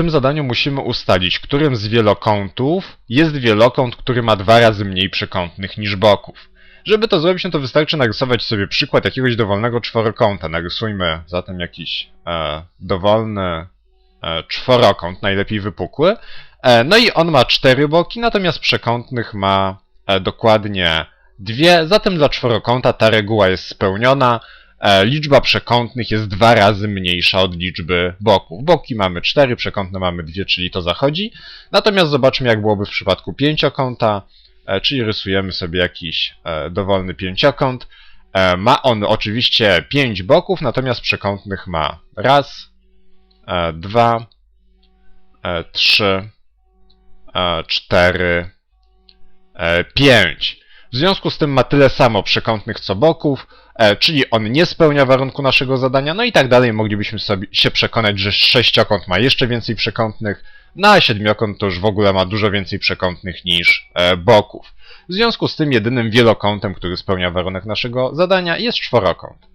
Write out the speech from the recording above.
tym zadaniu musimy ustalić, którym z wielokątów jest wielokąt, który ma dwa razy mniej przekątnych niż boków. Żeby to zrobić, no to wystarczy narysować sobie przykład jakiegoś dowolnego czworokąta. Narysujmy zatem jakiś e, dowolny e, czworokąt, najlepiej wypukły. E, no i on ma cztery boki, natomiast przekątnych ma e, dokładnie dwie, zatem dla czworokąta ta reguła jest spełniona. E, liczba przekątnych jest dwa razy mniejsza od liczby boków. Boki mamy cztery, przekątne mamy dwie, czyli to zachodzi. Natomiast zobaczmy, jak byłoby w przypadku pięciokąta, e, czyli rysujemy sobie jakiś e, dowolny pięciokąt. Ma on oczywiście pięć boków, natomiast przekątnych ma raz, dwa, trzy, cztery, pięć. W związku z tym ma tyle samo przekątnych co boków, e, czyli on nie spełnia warunku naszego zadania, no i tak dalej moglibyśmy sobie się przekonać, że sześciokąt ma jeszcze więcej przekątnych, no a siedmiokąt to już w ogóle ma dużo więcej przekątnych niż e, boków. W związku z tym jedynym wielokątem, który spełnia warunek naszego zadania jest czworokąt.